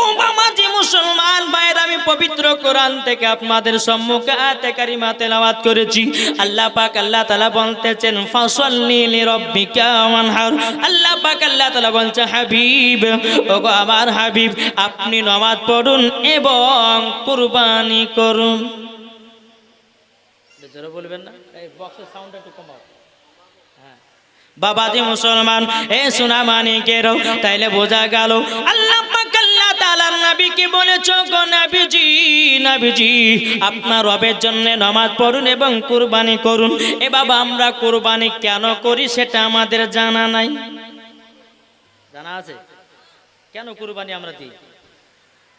ও বাবাজি মুসলমান ভাইয়ের আমি পবিত্র কোরআন থেকে আপনাদের সম্মুখে আয়াতে কারিমা তেলাওয়াত করেছি। আল্লাহ পাক আল্লাহ তাআলা বলতেছেন ফাসাল্লি লিরাব্বিকা ওয়ানহার। আল্লাহ পাক আল্লাহ তাআলা বলছে হাবিব ওগো আমার হাবিব আপনি নামাজ পড়ুন এবং কুরবানি করুন। জোরে বলবেন না? এই বক্সের সাউন্ড একটু কমাও। বাবাজি মুসলমান এ সোনা মানিকেরও তাইলে বোঝা গেল আল্লাহ নবীকে বলেছ, গো নাবিজি নাবিজি, আপনার রবের জন্য নামাজ পড়ুন এবং কুরবানি করুন। এ বাবা, আমরা কুরবানি কেন করি সেটা আমাদের জানা নাই। জানা আছে? কেন কুরবানি আমরা দিই?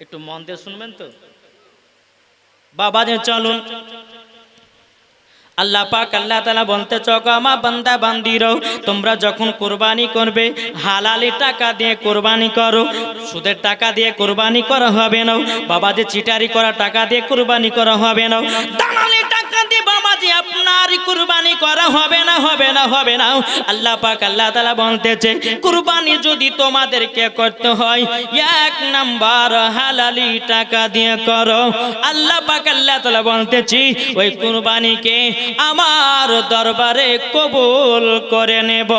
একটু মন দিয়ে শুনবেন তো? বাবা যে চলুন। আল্লাহ পাক আল্লাহ তালা বলতে চক আমার বান্দা, বান্দিরও, তোমরা যখন কোরবানি করবে, হালালি টাকা দিয়ে কোরবানি করো, সুদের টাকা দিয়ে কোরবানি করা হবে না, বাবা যে চিটারি করা টাকা দিয়ে কোরবানি করা হবে না, দালালি টাকা দিয়ে বাবাজি আপনার কুরবানি করা হবে না হবে না হবে না। আল্লাহ পাক আল্লাহ তালা বলতেছে, কুরবানি যদি তোমাদেরকে করতে হয়, এক নাম্বার হালালি টাকা দিয়ে করো। আল্লাহ পাক আল্লাহ তালা বলতেছি, ওই কুরবানিকে আমার দরবারে কবুল করে নেব।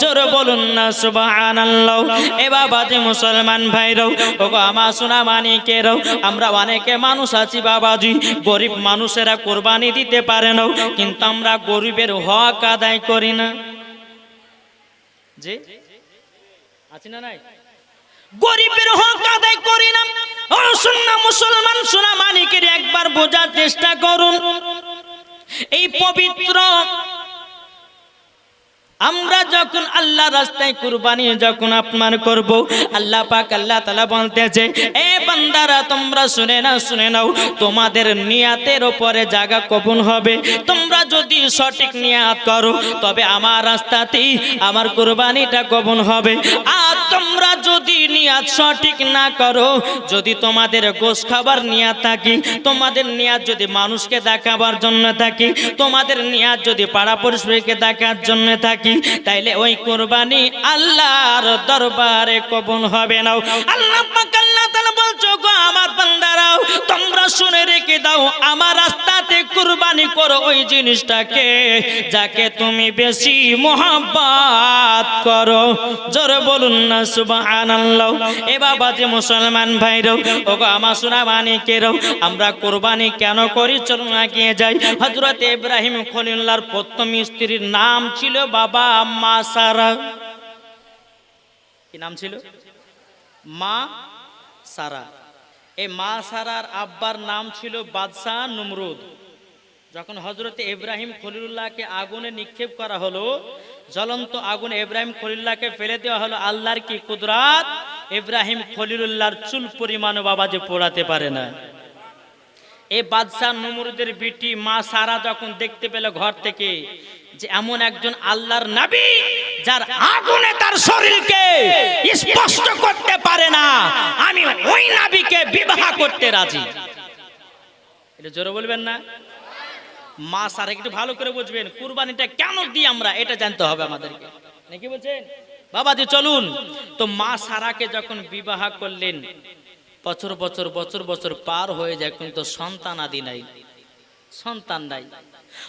জোর বলুন না, সুবহানাল্লাহ। এ বাবাজি মুসলমান ভাইরাও, ওগো আমার সোনা মানিকেরাও আমরা অনেকে মানুষ আছি বাবাজি, গরিব মানুষেরা কোরবানি দিতে পারে না, কিন্তু আমরা গরিবের হক আদায় করি না। আছি না নাই? গরিবের হক আদায় করি না। মুসলমান সোনা মানিকের একবার বোঝার চেষ্টা করুন। এই পবিত্র আমরা যখন আল্লাহ রাস্তায় কুরবানি যখন আপনার করব, আল্লাহ পাক আল্লাহ তালা বলতেছে, এ বান্দারা, তোমরা শুনে না শুনে নাও, তোমাদের নিয়াতের ওপরে জায়গা কবুল হবে। তোমরা যদি সঠিক নিয়াত করো, তবে আমার রাস্তাতেই আমার কুরবানিটা কবুল হবে। আর তোমরা যদি নিয়াত সঠিক না করো, যদি তোমাদের গোস খাবার নিয়াত থাকি, তোমাদের নিয়াত যদি মানুষকে দেখাবার জন্য থাকি, তোমাদের নিয়াত যদি পাড়া পরিষ্কারকে দেখার জন্য থাকি, তাইলে ওই কোরবানি আল্লাহর দরবারে কবুল হবে না। আল্লাহ তাআলা বলছো গো আমার বান্দারাও, তোমরা শুনে রেখে দাও, আমার রাস্তাতে কুরবানি করো ওই জিনিসটাকে, যাকে তুমি বেশি মোহাব্বত করো। জোরে বলুন না, সুবহানাল্লাহ। এ বাবা যে মুসলমান ভাইরাও ওগো আমার সোনা মানিকেরও আমরা কুরবানি কেন করি? চলুন এগিয়ে যাই। হযরত ইব্রাহিম খলিলুল্লাহর প্রথম স্ত্রীর নাম ছিল বাবা মা সারা। কি নাম ছিল? মা সারা। এই মা সারার আব্বার নাম ছিল বাদশাহ নমরুদ। যখন হজরতে ইব্রাহিম খলিলুল্লাহকে আগুনে নিক্ষেপ করা হলো, জ্বলন্ত আগুনে ইব্রাহিম খলিলুল্লাহকে ফেলে দেওয়া হলো, আল্লাহর কি কুদরাত? ইব্রাহিম খলিলুল্লাহর চুল পরিমাণও বাবা যে পোড়াতে পারে না। এই বাদশাহ নমরুদের বিটি মা সারা যখন দেখতে পেল ঘর থেকে যে এমন একজন আল্লাহর নাবি যার আগুনে তার শরীরকে স্পষ্ট করতে পারে না। আমি ওই নাবিকে বিবাহ করতে রাজি। এটা জোরে বলবেন না? মা সারা একটু ভালো করে বুঝবেন, কুরবানিটা কেন দিই আমরা, এটা জানতে হবে আমাদেরকে। নাকি বলছেন? বাবাজি, চলুন। তো মা সারাকে যখন বিবাহ করলেন, বছর বছর বছর বছর পার হয়ে যায়, কিন্তু সন্তান আদি নাই। সন্তান নাই।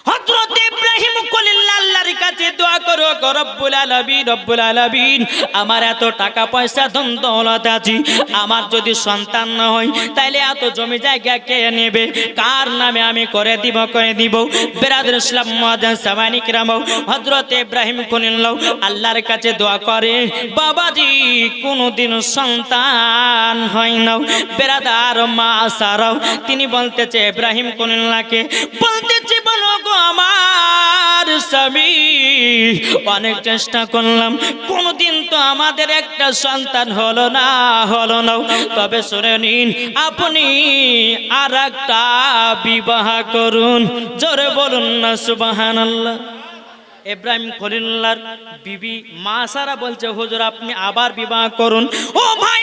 হযরত ইব্রাহিম কলিল্লাহ আল্লাহর কাছে দোয়া করো রব্বুল আলামিন রব্বুল আলামিন। আমার এত টাকা পয়সা ধন দৌলত আছে। আমার যদি সন্তান না হয়, তাইলে এত জমি জায়গা কে নেবে? কার নামে আমি করে দিব করে দিব? বেরাদুল ইসলাম মুআজ্জাজ সামানি কিরাম হযরত ইব্রাহিম কলিল্লাহ আল্লাহর কাছে দোয়া করে, বাবাজি, কোনোদিন সন্তান হয় না। বেরাদার মা সারাও তিনি বলতেছে, ইব্রাহিম কলিল্লাহকে বলতেছে, বলো গো আমার স্বামী। অনেক চেষ্টা করলাম। কোনদিন তো আমাদের একটা সন্তান হলো না হলো না। তবে শুনে নিন, আপনি আর একটা বিবাহ করুন। জোরে বলুন না সুবাহান আল্লাহ ইব্রাহিম খলিল্লাহর বিবি মা সারা বলছে, হুজুর, আপনি আবার বিবাহ করুন। ও ভাই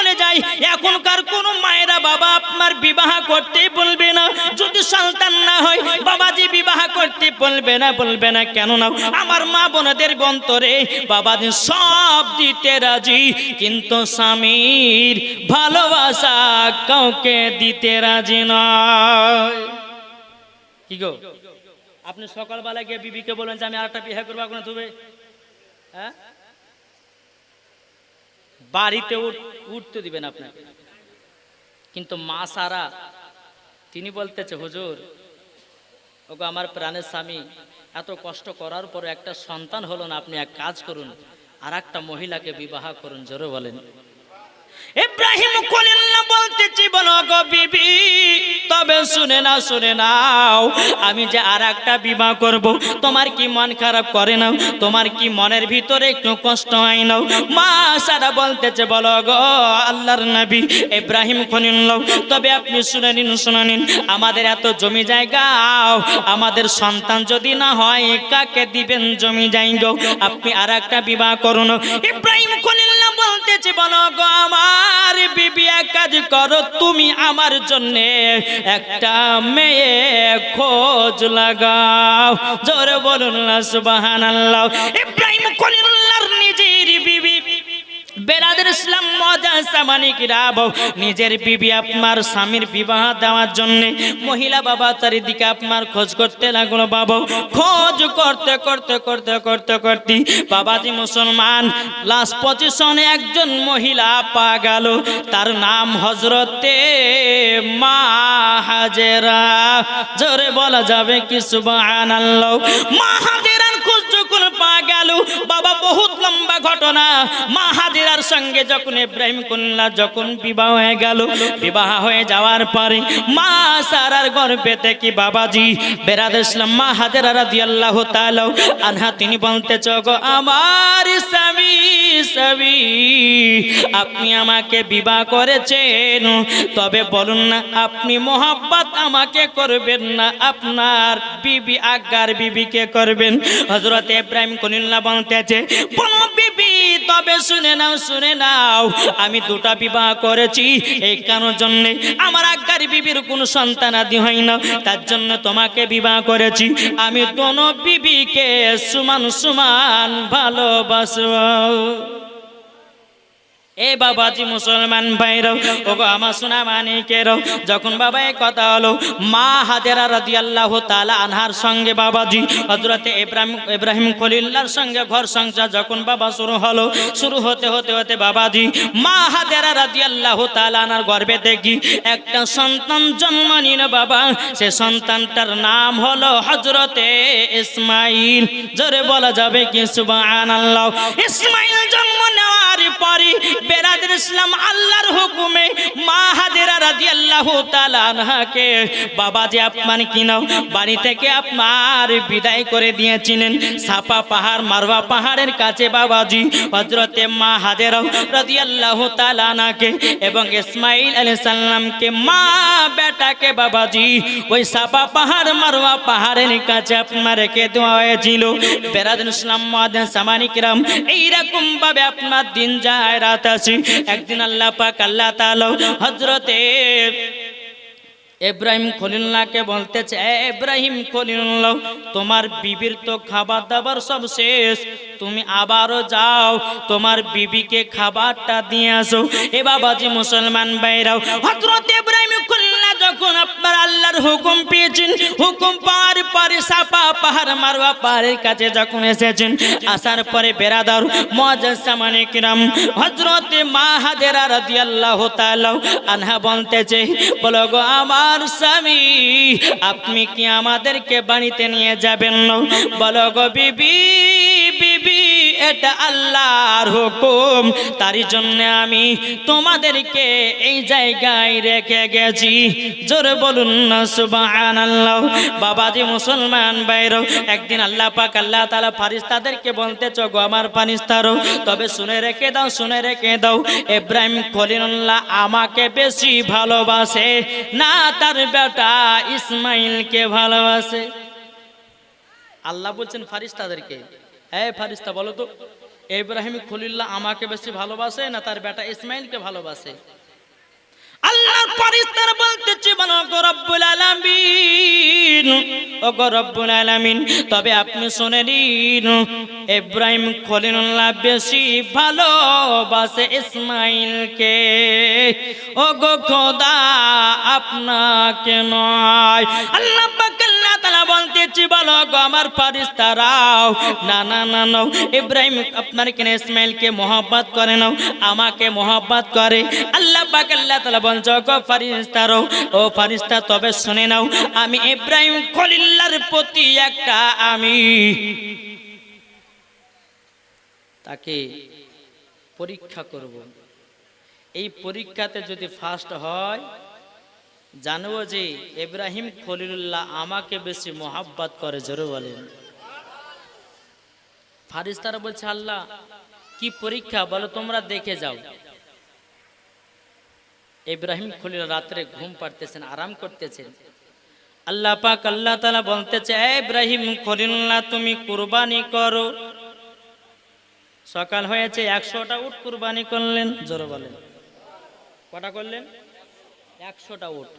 বলে যাই, এখনকার কোন মায়েরা বাবা আপনার বিবাহ করতে বলবে না। যদি সন্তান না হয়, বাবাজি বিবাহ করতে বলবে না বলবে না, কেন না আমার মা বোনদের বন্তরে বাবাজি সব দিতে রাজি, কিন্তু স্বামীর ভালোবাসা কাউকে দিতে রাজি নয়। কি গো? আপনি সকালবেলা গিয়ে বিবিকে বলেন যে আমি আরেকটা বিয়ে করব এখন তুমি হ্যাঁ? বাড়িতে উঠ- উঠতে দিবেন আপনাকে। কিন্তু মা সারা, তিনি বলতেছে, হুজুর, ওগো আমার প্রাণের স্বামী, এত কষ্ট করার পরে একটা সন্তান হলো না, আপনি এক কাজ করুন আর একটা মহিলাকে বিবাহ করুন। জোরে বলেন। ইব্রাহিম খলিল্লাহ বলতেছি বলো গো বিবি, তবে শুনে না শুনে নাও, আমি যে আর একটা বিবাহ করব, তোমার কি মন খারাপ করে নাও, তোমার কি মনের ভিতরে একটু কষ্ট হয় নাও? মা সারা বলতেছে বলো আল্লাহর নবী ইব্রাহিম খলিল্লাহ তবে আপনি শুনে নিন শুনে নিন, আমাদের এত জমি জায়গা, আমাদের সন্তান যদি না হয়, কাকে দিবেন জমি জায়গা? আপনি আর একটা বিবাহ করুন ইব্রাহিম খলিল্লাহ বলতেছে বলো গো আমার বিবি, এক কাজ করো, তুমি আমার জন্য একটা মেয়ে খোঁজ লাগাও। জোরে বলুন সুবহানাল্লাহ। ইব্রাহিম খলিলুল্লাহর নিজের বিবি বেরাদের ইসলাম মজা নিজের বিবি আপনার স্বামীর বিবাহ দেওয়ার জন্য মহিলা বাবা চারিদিকে আপনার খোঁজ করতে লাগল খোঁজ করতে করতে করতে করতে করতে বাবাজি মুসলমান লাস্ট পজিশনে একজন মহিলা পা গেল। তার নাম হজরতে মা জোরে বলা যাবে কি সুবহানাল্লাহ। মা গেল। বাবা বহুত লম্বা ঘটনা। মা হাজিরার সঙ্গে যখন ইব্রাহিম কন্যা যখন বিবাহ হয়ে গেল, বিবাহ হয়ে যাওয়ার পরে মা সারার গর্ভে থেকে বাবাজি? বেরাদ ইসলাম, মা হাজেরা রাদিয়াল্লাহু তাআলা আনহা, তিনি বলতে গো আমার স্বামী স্বামী, আপনি আমাকে বিবাহ করেছেন। তবে বলুন না, আপনি মোহাব্বত আমাকে করবেন না? আপনার বিবি আগার বিবিকে করবেন? হজরত ইব্রাহিম কলিল্লা বলতেছে তবে শুনে নাও শুনে নাও, আমি দুটা বিবাহ করেছি, এই কারোর জন্য আমার আজ্ঞার বিবির কোনো সন্তান আদি হয় না, তার জন্য তোমাকে বিবাহ করেছি। আমি দোনো বিবিকে সমান সমান ভালোবাসব। এ বাবাজি মুসলমান ভাইরাও ওগো আমার সোনা মানিকেরও যখন বাবা এই কথা হলো, মা হাজেরা রাদিয়াল্লাহু তাআলা আনহার সঙ্গে বাবাজি, হযরতে ইব্রাহিম ইব্রাহিম খলিল্লাহর সঙ্গে ঘর সংসার যখন বাবা শুরু হলো, শুরু হতে হতে হতে বাবাজি, মা হাজেরা রাদিয়াল্লাহু তাআলা আনার গর্ভে দেখি, একটা সন্তান জন্ম নিল বাবা, সে সন্তানটার নাম হলো হযরতে ইসমাইল। জোরে বলা যাবে কি সুবহানাল্লাহ? ইসমাইল জন্ম নেওয়ার পরে বেরাদের ইসলাম আল্লাহর হুকুমে মা হাজেরা রাদিয়াল্লাহু তাআলা আনহাকে, বাবা যে আপনার কিনাও বাড়ি থেকে আপনার বিদায় করে দিয়েছিলেন। সাপা পাহাড় মারওয়া পাহাড়ের কাছে বাবাজি, হযরতে মা হাজেরা রাদিয়াল্লাহু তাআলা আনহাকে এবং ইসমাইল আলাইহিস সালামকে, মা বেটাকে বাবাজি, ওই সাপা পাহাড় মারওয়া পাহাড়ের কাছে আপনার রেখে দেওয়া হয়েছিল। বেরাদের ইসলাম মাদান সামানিকরাম এইরকম ভাবে আপনার দিন যায় রাত আসি, একদিন আল্লাহ পাক আল্লাহ বলতেছে এব্রাহিম খলিল্লাহ তোমার বিবির তো খাবার দাবার সব শেষ, তুমি আবারও যাও, তোমার বিবিকে খাবারটা দিয়ে আসো। এ বাবাজি মুসলমান বাইরাও হজরত এব্রাহিম খলিল্লাহ যখন আপনার আল্লাহর হুকুম পেয়েছেন, হুকুম পাওয়ার পরে সাপা পাহাড় মারওয়া পাহাড়ের কাছে যখন এসেছেন, আসার পরে বেরাদার মজাসামানে কিরাম হজরতে মা হাজেরা রাদিয়াল্লাহু তাআলা আনহা বলতেছে, বলো গো আমার স্বামী, আপনি কি আমাদেরকে বাড়িতে নিয়ে যাবেন? বলো গো বিবি বিবি। এটা আল্লাহর হুকুম। তারই জন্য আমি তোমাদেরকে এই জায়গায় রেখে গেছি। জোরে বলুন না, সুবহানাল্লাহ। বাবাজি মুসলমান বাইরও একদিন আল্লাহ পাক, আল্লাহ তাআলা ফারিস্তাদেরকে বলতে গো আমার ফারিস্তারও তবে শুনে রেখে দাও, শুনে রেখে দাও ইব্রাহিম খলিলুল্লাহ আমাকে বেশি ভালোবাসে না তার বেটা ইসমাইলকে ভালোবাসে। আল্লাহ বলছেন, ফারিস্তাদেরকে। হ্যাঁ ফারিস্তা, বলো তো ইব্রাহিম খলিল্লাহ আমাকে বেশি ভালোবাসে না তার বেটা ইসমাইলকে ভালোবাসে? আল্লাহর ফেরেশতারা বলতেছে বলো রব্বুল আলামিন। ও রব্বুল আলামিন, তবে আপনি শুনে নিন ইব্রাহিম খলিলুল্লাহ বেশি ভালোবাসে ইসমাইলকে। ও গো খোদা, আপনাকে নয়। আল্লাহ পাক গো আমার ফেরেশতারাও না না না না। ইব্রাহিম আপনার কেন ইসমাইলকে মোহাব্বত করে নাও, আমাকে মোহাব্বত করে। আল্লাহ পাক, আল্লাহ তাআলা বলছো গো ও ফেরেশতা তবে শুনে নাও, আমি ইব্রাহিম খলিল্লাহর প্রতি একটা আমি। তাকে পরীক্ষা করব। এই পরীক্ষাতে যদি ফার্স্ট হয় জানব যে ইব্রাহিম খলিলুল্লাহ আমাকে বেশি মোহাব্বত করে, জোরে বলেন। ফারিস্তারা বলছে, আল্লাহ, কি পরীক্ষা? বলো, তোমরা দেখে যাও। ইব্রাহিম খলিল রাত্রে ঘুম পাড়তেছেন, আরাম করতেছেন। আল্লাহ পাক, আল্লাহ তালা বলতেছে, "এ ইব্রাহিম খলিল্লাহ তুমি কুরবানি করো। সকাল হয়েছে, একশোটা উঠ কুরবানি করলেন, জোরে বলেন। কটা করলেন? একশোটা উট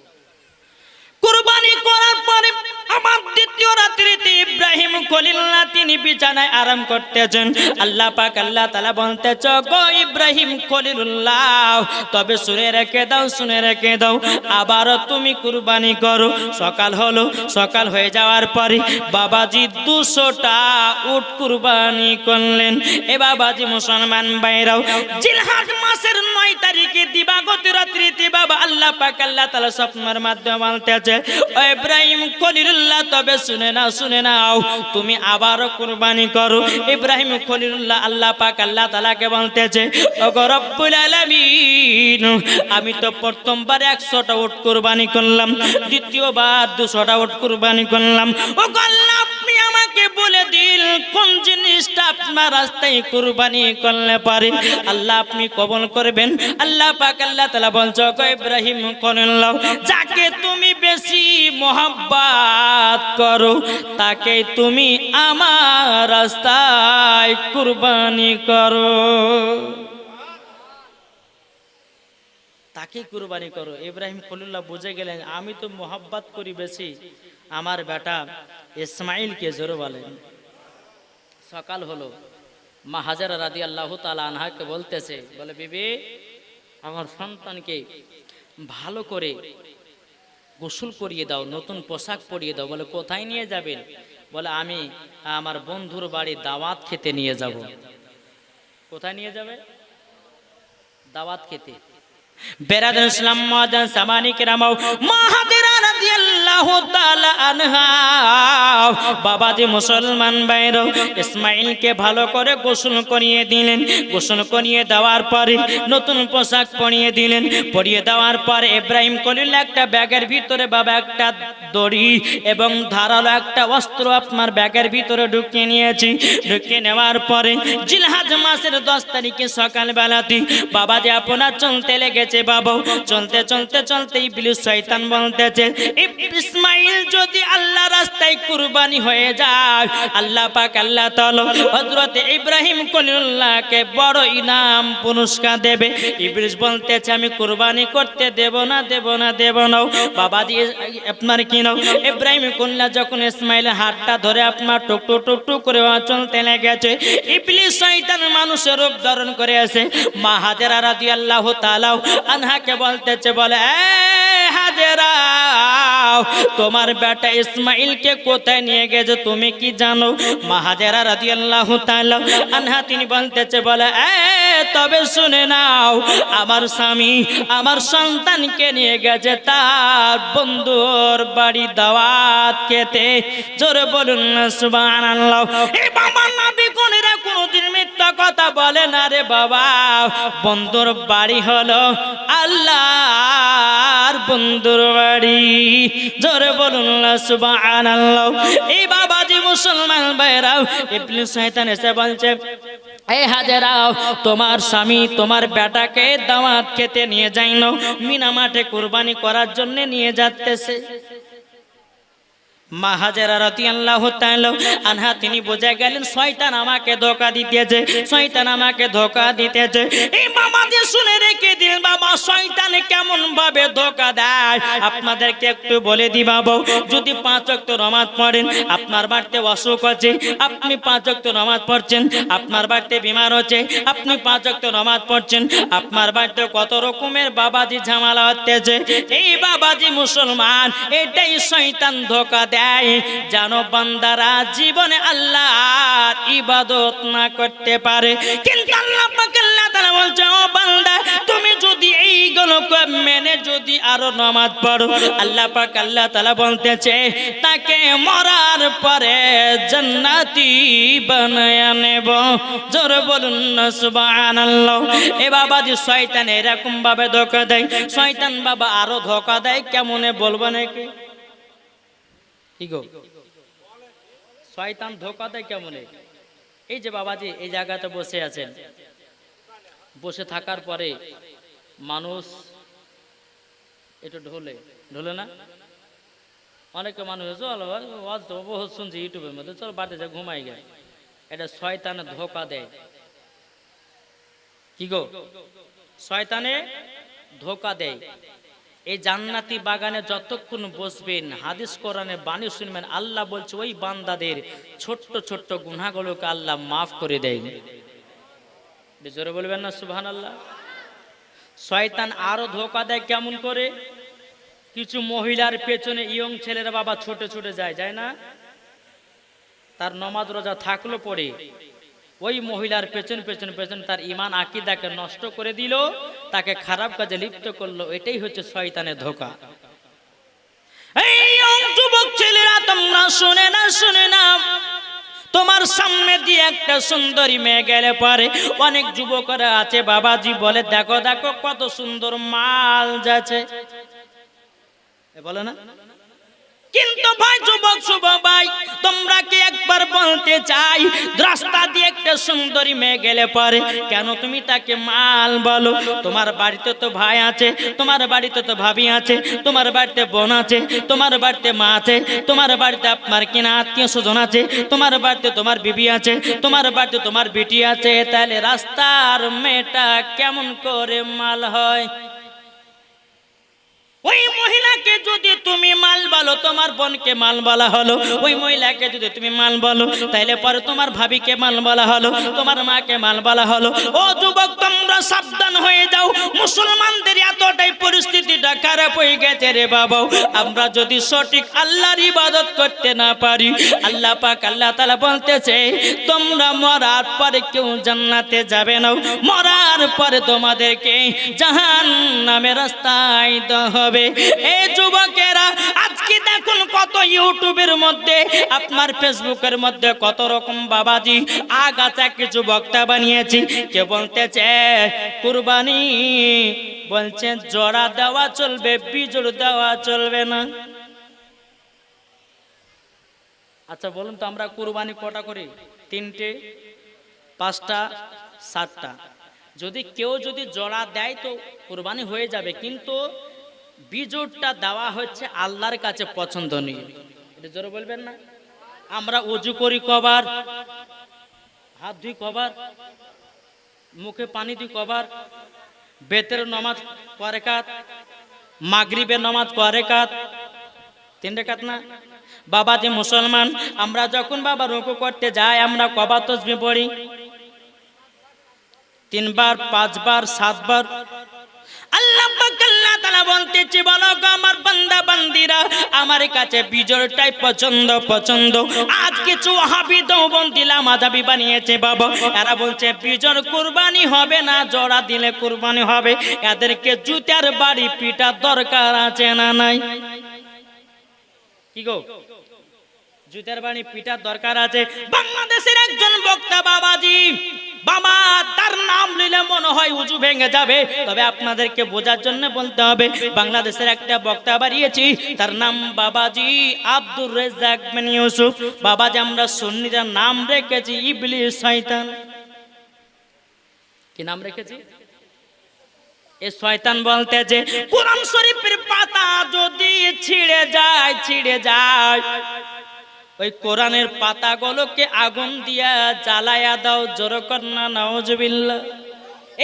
কুরবানি করার পরে আমার দ্বিতীয় রাত্রিতে ইব্রাহিম খলিল্লাহ তিনি বিছানায় আরাম করতেছেন। আল্লাহ পাক আল্লাহ তালা বলতেছ গো ইব্রাহিম খলিলুল্লাহ তবে শুনে রেখে দাও, শুনে রেখে দাও। আবারও তুমি কুরবানি করো। সকাল হলো, সকাল হয়ে যাওয়ার পরে বাবাজি দুশোটা উট কুরবানি করলেন। এ বাবাজি মুসলমান বাইরাও জিলহাজ মাসের নয় তারিখে দিবাগত রাত্রিতে বাবা আল্লাহ পাক আল্লাহ তালা স্বপ্নের মাধ্যমে বলতেছে ইব্রাহিম খলিলুল্লাহ তবে শুনে না শুনে নাও, তুমি আবারও কুরবানি করো। ইব্রাহিম খলিলুল্লাহ আল্লাহ পাক আল্লাহ তালাকে বলতেছে রব্বুল আলামিন, আমি তো প্রথমবার একশোটা উট কুরবানি করলাম, দ্বিতীয়বার দুশোটা উট কুরবানি করলাম। ও আপনি আমাকে বলে দিন কোন জিনিসটা আপনার রাস্তায় কুরবানি করলে পারে? আল্লাহ আপনি কবল করবেন। আল্লাহ পাক আল্লাহ তালা বলছো ইব্রাহিম খলিলুল্লাহ যাকে তুমি বেশি মোহাব্বত করো, তাকে তুমি আমার রাস্তায় কুরবানি করো। তাকে কুরবানি করো। ইব্রাহিম খলিল্লাহ বুঝে গেলেন, আমি তো মোহাব্বত করি বেশি। আমার বেটা ইসমাইলকে জোর বলেন সকাল হলো। মা হাজারা রাদি আল্লাহ তালা আনহাকে বলতেছে, বলে, বিবি, আমার সন্তানকে ভালো করে গোসল করিয়ে দাও, নতুন পোশাক পরিয়ে দাও। বলে, কোথায় নিয়ে যাবেন? বলে, আমি আমার বন্ধুর বাড়ি দাওয়াত খেতে নিয়ে যাব। কোথায় নিয়ে যাবে? দাওয়াত খেতে। বেরাদুল ইসলাম মাদান সামানিক কেরামাও মাহাদিরা রাদিয়াল্লাহু তাআলা আনহা। বাবাজি মুসলমান বাইরও ইসমাইলকে ভালো করে গোসল করিয়ে দিলেন। গোসল করিয়ে দেওয়ার পরে নতুন পোশাক পরিয়ে দিলেন। পরিয়ে দেওয়ার পরে ইব্রাহিম কলিল একটা ব্যাগের ভিতরে, বাবা একটা দড়ি এবং ধারালো একটা অস্ত্র আপনার ব্যাগের ভিতরে ঢুকিয়ে নিয়েছি। ঢুকিয়ে নেওয়ার পরে জিলহাজ মাসের দশ তারিখে সকালবেলাতে বাবাজি আপনার চলতে লেগেছে, বাবু। চলতে চলতে চলতে ইবলিস শয়তান বলতেছে "ইব- ইসমাইল যদি আল্লাহ রাস্তায় কুরবানি হয়ে যায়। আল্লাহ পাক আল্লাহ তাআলা হযরত ইব্রাহিম কলিলুল্লাহকে বড় ইনাম পুরস্কার দেবে। ইবলিস বলতেছে, আমি কুরবানি করতে দেব না দেব না দেব না। বাবা দিয়ে, আপনার কি নাও? ইব্রাহিম কন্যা যখন ইসমাইলের হাতটা ধরে আপনার টুক টুক টুক টুক করে চলতে লেগেছে, ইবলিস শয়তান মানুষের রূপ ধারণ করে আছে। মা হাজেরা রাদিয়াল্লাহু তাআলা আনহাকে বলতেছে, বলে, "এ হাজেরা, তোমার বেটা ইসমাইলকে কোথায় নিয়ে গেছে তুমি কি জানো? মা হাজেরা রাদিয়াল্লাহু তাআলা আনহা তিনি বলতেছে, বলে তবে শুনে নাও, আমার স্বামী আমার সন্তানকে নিয়ে গেছে, তার বন্ধুর বাড়ি দাওয়াত খেতে। জোরে বলুন না বাবা নবী কোনেরা কোনোদিন মিথ্যা কথা বলে না রে বাবা। বন্ধুর বাড়ি হলো আল্লাহর বন্ধুর বাড়ি। জোরে বলুন না সুবহানাল্লাহ। এই বাবাজি মুসলমান বাইরাও ইবলিস শয়তান এসে বলছে এই হাজারাও, তোমার স্বামী তোমার বেটাকে দাওয়াত খেতে নিয়ে যাইনো মিনা মাঠে কুরবানি করার জন্য নিয়ে যাচ্ছে বাবা আপনাদেরকে একটু বলে দিবাবো যদি পাঁচ ওয়াক্ত নামাজ পড়েন, আপনার বাড়িতে অসুখ আছে, আপনি পাঁচ ওয়াক্ত নামাজ পড়ছেন, আপনার বাড়িতে বিমার হচ্ছে আপনি পাঁচ ওয়াক্ত নামাজ পড়ছেন, আপনার বাড়িতে কত রকমের বাবাজি ঝামেলা হতেছে এই বাবাজি মুসলমান, এটাই শয়তান ধোকা দেয়। জানো বান্দারা জীবনে আল্লাহ ইবাদত না করতে পারে। কিন্তু আল্লাহ তাআলা বলছে, ও বান্দা, তুমি যদি এইগুলো মেনে যদি আরও নামাজ পড়ো। আল্লাহ পাক আল্লাহ তাআলা বলতেছে, তাকে মরার পরে জান্নাতি বানায়া নেব। জোরে বলুন সুবহানাল্লাহ। এ বাবা যে শয়তান এরকম ভাবে ধোকা দেয়, শয়তান বাবা আরও ধোকা দেয়, কেমনে বলব নাকি? কি শয়তান ধোকা দেয় কেমনে? এই যে বাবাজি, এই জায়গাতে বসে আছেন। বসে থাকার পরে মানুষ একটু ঢোলে। ঢোলে না? অনেকে মানুষ চল ওয়াজ তো বহুত শুনছি ইউটিউবের মধ্যে। চল, বাড়িতে যা ঘুমাই গে এটা শয়তানে ধোকা দেয়। কি গো? শয়তানে ধোকা দেয়। এই জান্নাতি বাগানে যতক্ষণ বসবেন, হাদিস কোরআনে বাণী শুনবেন, আল্লাহ বলছে, ওই বান্দাদের ছোট্ট ছোট্ট গুনাগুলোকে আল্লাহ মাফ করে দেয় জোরে বলবেন না সুবহান আল্লাহ শয়তান আরও ধোকা দেয় কেমন করে? কিছু মহিলার পেছনে ইয়ং ছেলেরা বাবা ছোটে ছোটে যায় যায় না? তার নমাজ রোজা থাকল পরে ওই মহিলার পেছন পেছন পেছন তার ইমান, আকিদাকে নষ্ট করে দিল, তাকে খারাপ কাজে লিপ্ত করল, এটাই হচ্ছে শয়তানের ধোকা। যুবক ছেলেরা, তোমরা শুনে না শুনে না তোমার সামনে দিয়ে একটা সুন্দরী মেয়ে গেলে পরে। অনেক যুবকরা আছে, বাবাজি বলে, দেখো দেখো, কত সুন্দর মাল যাচ্ছে। বলে না? কিন্তু ভাই, যুবক শুভ ভাই, তোমরা কি একবার বলতে চাই, রাস্তা দিয়ে একটা সুন্দরী মেয়ে গেলে পরে? কেন তুমি তাকে মাল বলো? তোমার বাড়িতে তো ভাই আছে, তোমার বাড়িতে তো ভাবি আছে, তোমার বাড়িতে বোন আছে, তোমার বাড়িতে মা আছে, তোমার বাড়িতে আপনার কিনা আত্মীয় স্বজন আছে, তোমার বাড়িতে তোমার বিবি আছে, তোমার বাড়িতে তোমার বিটি আছে, তাহলে রাস্তার মেয়েটা কেমন করে মাল হয়? ওই মহিলাকে যদি তুমি মাল বলো, তোমার বোনকে মাল বলা হলো। ওই মহিলাকে যদি তুমি মাল বলো, তাইলে পরে তোমার ভাবিকে মাল বলা হলো, তোমার মাকে মাল বলা হলো। ও যুবক, তোমরা সাবধান হয়ে যাও। মুসলমানদের এতটাই পরিস্থিতিটা খারাপ হয়ে গেছে রে বাবা। আমরা যদি সঠিক আল্লাহর ইবাদত করতে না পারি, আল্লাহ পাক আল্লাহ তাআলা বলতেছে, তোমরা মরার পরে কেউ জান্নাতে যাবে না। মরার পরে তোমাদেরকে জাহান নামে রাস্তায় দেওয়া হবে। এই যুবকেরা, আজকে দেখুন কত ইউটিউবের মধ্যে, আপনার ফেসবুকের মধ্যে কত রকম বাবাজি, আগাছা কিছু বক্তা বানিয়েছি। কে বলতেছে, কুরবানি। বলছে, জড়া দেওয়া চলবে, বিজোড় দেওয়া চলবে না। আচ্ছা বলুন তো আমরা কুরবানি কটা করি? তিনটে, পাঁচটা, সাতটা। যদি কেউ যদি জড়া দেয় তো কুরবানি হয়ে যাবে, কিন্তু বিজোড়টা দেওয়া হচ্ছে আল্লাহর কাছে পছন্দনীয়। এটা জোরে বলবেন না? আমরা উজু করি কবার, হাত ধুই কবার, মুখে পানি দিই কবার, বেতের নামাজ করে কাত, মাগরিবের নামাজ করে কাত। তিন রেখাত না? বাবা যে মুসলমান, আমরা যখন বাবা রুকু করতে যাই, আমরা কবা তসবি পড়ি। তিনবার, পাঁচবার, সাতবার। আল্লাহ তাআলা বলতেছে, বলো আমার বান্দা বান্দিরা, আমার কাছে বিজয়টাই পছন্দ পছন্দ। আজ কিছু ওয়াহাবি দৌবন্দিলা মাযাবি বানিয়েছে বাবা। এরা বলছে বিজয় কুরবানি হবে না, জোড়া দিলে কুরবানি হবে। এদেরকে জুতার বাড়ি পিটার দরকার আছে না নাই? কি গো? জুতার বাণী পিটার দরকার আছে? বাংলাদেশের একজন বক্তা বাবাজি। বাবা, তার নাম নিলে মনে হয় উজু ভেঙে যাবে। তবে আপনাদেরকে বোঝার জন্য বলতে হবে, বাংলাদেশের একটা বক্তা বাড়িয়েছি, তার নাম বাবাজি আব্দুর রেজাক ইউসুফ। বাবাজি, আমরা সুন্নিরা নাম রেখেছি, ইবলিস শয়তান। কি নাম রেখেছি? শয়তান বলতে যে, কোরআন শরীফের পাতা যদি ছিঁড়ে যায় ছিঁড়ে যায়। ওই কোরআনের পাতাগুলোকে আগুন দিয়া জ্বালায়া দাও জোর কন্যা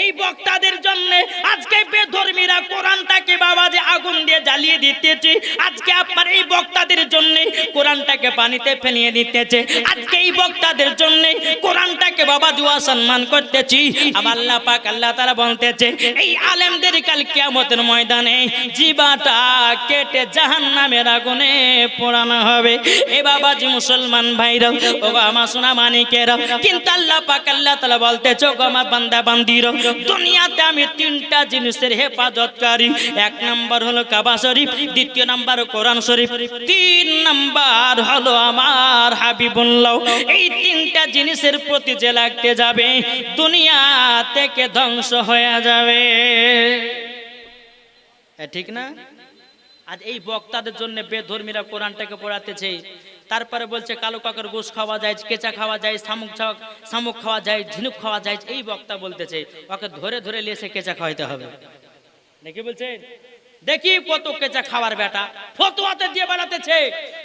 এই বক্তাদের জন্য আজকে বেধর্মীরা কোরআনটাকে বাবা যে আগুন দিয়ে জ্বালিয়ে দিতেছে? আজকে আপনার এই বক্তাদের জন্য কোরআনটাকে পানিতে ফেলিয়ে দিতেছে। আজকে এই বক্তাদের জন্য কোরআনটাকে বাবা জুয়া সম্মান করতেছি। আবার আল্লাহ পাক আল্লাহ তারা বলতেছে, এই আলেমদের কাল কিয়ামতের ময়দানে জিবাটা কেটে জাহান্নামের আগুনে পোড়ানো হবে। এ বাবাজি মুসলমান ভাইরা ও আমার সোনা মানিকেরা কিন্তু আল্লাহ পাক আল্লাহ তাআলা বলতেছে ও আমার বান্দা বান্দিরা দুনিয়াতে আমি তিনটা জিনিসের হেফাজতকারী এক নাম্বার হলো কাবা শরীফ, দ্বিতীয় নাম্বার কোরআন শরীফ, তিন নাম্বার হলো আমার হাবিবুল্লাহ। এই তিনটা জিনিসের প্রতি যে লাগতে যাবে, দুনিয়া থেকে ধ্বংস হয়ে যাবে। ঠিক না? আজ এই বক্তাদের জন্য বেধর্মীরা কোরআনটাকে পড়াতেছে। তারপরে বলছে, কালো কাকের গোশ খাওয়া যায়, কেঁচা খাওয়া যায়, শামুক শামুক খাওয়া যায়, ঝিনুক খাওয়া যায়, এই বক্তা বলতেছে, ওকে ধরে ধরে লেসে কেঁচা খাওয়াইতে হবে। নাকি বলছে দেখি কত কেঁচা খাওয়ার বেটা, ফতুয়াতে দিয়ে বেড়াতেছে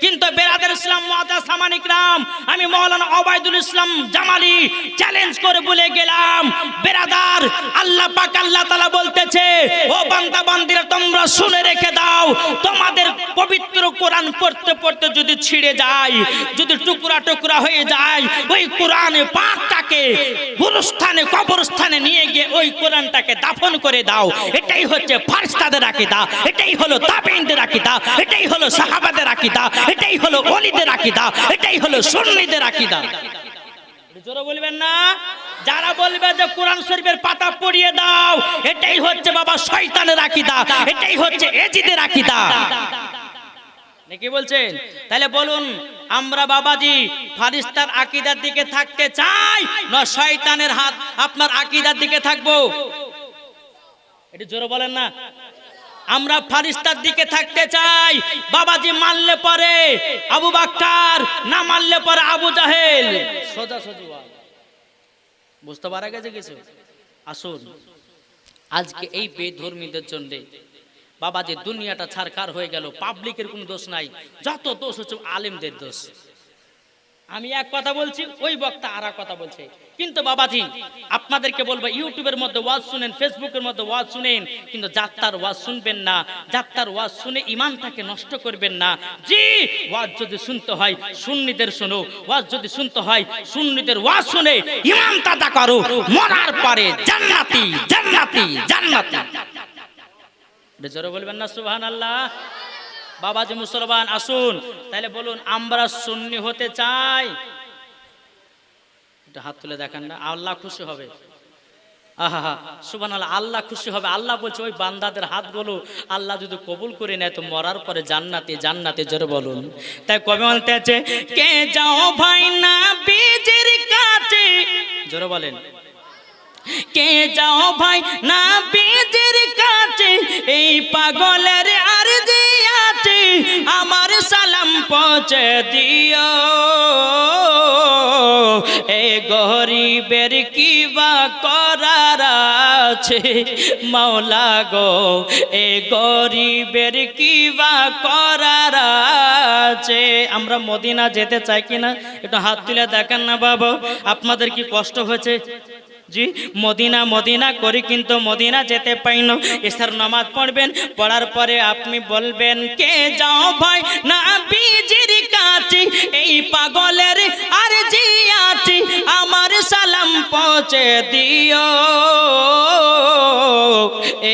কিন্তু বেরাদের ইসলাম মহাদা সামানিক রাম, আমি মৌলানা ওবায়দুল ইসলাম জামালি চ্যালেঞ্জ করে বলে গেলাম, বেরাদার, আল্লাহ পাক আল্লাহ তাআলা বলতেছে বান্দিরা তোমরা শুনে রেখে দাও। তোমাদের পবিত্র কোরআন পড়তে পড়তে যদি ছিঁড়ে যায়, যদি টুকরা টুকরা হয়ে যায়, ওই কোরআন পাকটাকে গুরুস্থানে, কবরস্থানে নিয়ে গিয়ে ওই কোরআনটাকে দাফন করে দাও। এটাই হচ্ছে ফারিস্তাদের আকিদা। এটাই হলো তাবেইনদের আকিদা। এটাই হলো সাহাবাদের আকিদা। এটাই হলো ওলিদের আকিদা। এটাই হলো সুন্নিদের আকিদা। জোরে বলবেন না? যারা বলবে যে কোরআন শরীফের পাতা পড়িয়ে দাও, এটাই হচ্ছে বাবা শয়তানের আকিদা, এটাই হচ্ছে এজিদের আকিদা। নাকি বলছেন? তাহলে বলুন, আমরা বাবাজি ফারিস্তার আকিদার দিকে থাকতে চাই না শয়তানের হাত আপনার আকিদার দিকে থাকব? এটি জোরে বলেন না। আমরা ফারিস্তার দিকে থাকতে চাই। বাবাজি মানলে পরে আবু বাক্কার, না মানলে পরে আবু জাহেল। সোজা সোজা। বুঝতে পারা গেছে কিছু? আসুন। আজকে এই বেধর্মীদের জন্য বাবাজি দুনিয়াটা ছারকার হয়ে গেল পাবলিকের কোনো দোষ নাই। যত দোষ হচ্ছে আলেমদের দোষ। আমি এক কথা বলছি, ওই বক্তা আর কথা বলছে। কিন্তু বাবাজি, আপনাদেরকে বলব, ইউটিউবের মধ্যে ওয়াজ শুনেন, ফেসবুকের মধ্যে ওয়াজ শুনেন, কিন্তু যাত্রার ওয়াজ শুনবেন না, যাত্রার ওয়াজ শুনে ইমানটাকে নষ্ট করবেন না। জি, ওয়াজ যদি শুনতে হয়, সুন্নিদের শোনো, ওয়াজ যদি শুনতে হয়, সুন্নিদের ওয়াজ শুনে ইমান তাদা করো, মরার পরে জান্নাতি জান্নাতি জান্নাতি। জোরে বলবেন না সুবহান আল্লাহ বাবাজি মুসলমান, আসুন। তাহলে বলুন, আমরা সুন্নি হতে চাই। একটু হাত তুলে দেখান না, আল্লাহ খুশি হবে। আহা সুবান আল্লাহ আল্লাহ খুশি হবে। আল্লাহ বলছে, ওই বান্দাদের হাতগুলো আল্লাহ যদি কবুল করে নেয়, তো মরার পরে জান্নাতে জান্নাতে, জোরে বলুন। তাই কবে বলতে আছে কে যাও ভাই না, বীজের কাছে? জোরে বলেন। কে যাও ভাই না বীজের কাছে? এই পাগলের আর আছে, আমার সালাম পৌঁছে দিও। এ গরিবের কি বা করার আছে? মাওলা গো, এ গরিবের কি বা করার আছে। আমরা মদিনা যেতে চাই কিনা? একটু হাত তুলে দেখেন না বাবা, আপনাদের কি কষ্ট হয়েছে? জি, মদিনা মদিনা করি কিন্তু মদিনা যেতে পাই না এসার নামাজ পড়বেন, পড়ার পরে আপনি বলবেন, কে যাও ভাই না বীজির কাছে, এই পাগলের আর জি আছে, আমার সালাম পৌঁছে দিও।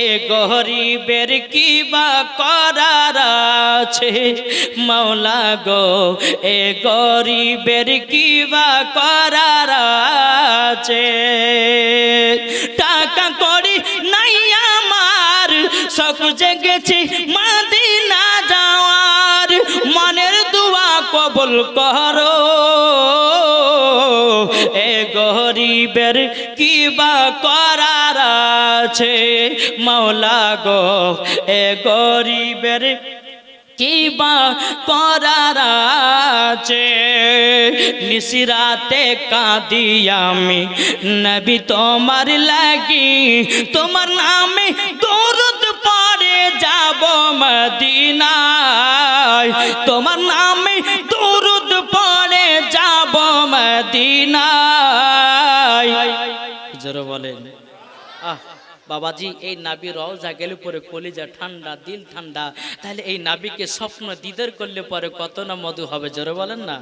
এ গরিবের কি বা করার আছে, মাওলা গো, এ গরিবের কি বা করার আছে। টাকা করি নাই আমার শখ জেগেছি মাদিনা যাওয়ার। মনের দুয়া কবল করো। এ গরিবের কি বা করার আছে, মাওলা গো, এ গরিবের কি বা করার আছে। নিশিরাতে কাঁদি আমি। নবী তোমার লাগি, তোমার নামে দরুদ পরে যাব মদিনায়। তোমার নামে দরুদ পরে যাব মদিনায়। জোরে বাবাজি, এই নাবি রওজা গেলে পরে কলিজা ঠান্ডা, দিল ঠান্ডা। তাহলে এই নাবিকে স্বপ্ন দিদার করলে পরে কত না মধু হবে, জোরে বলেন না?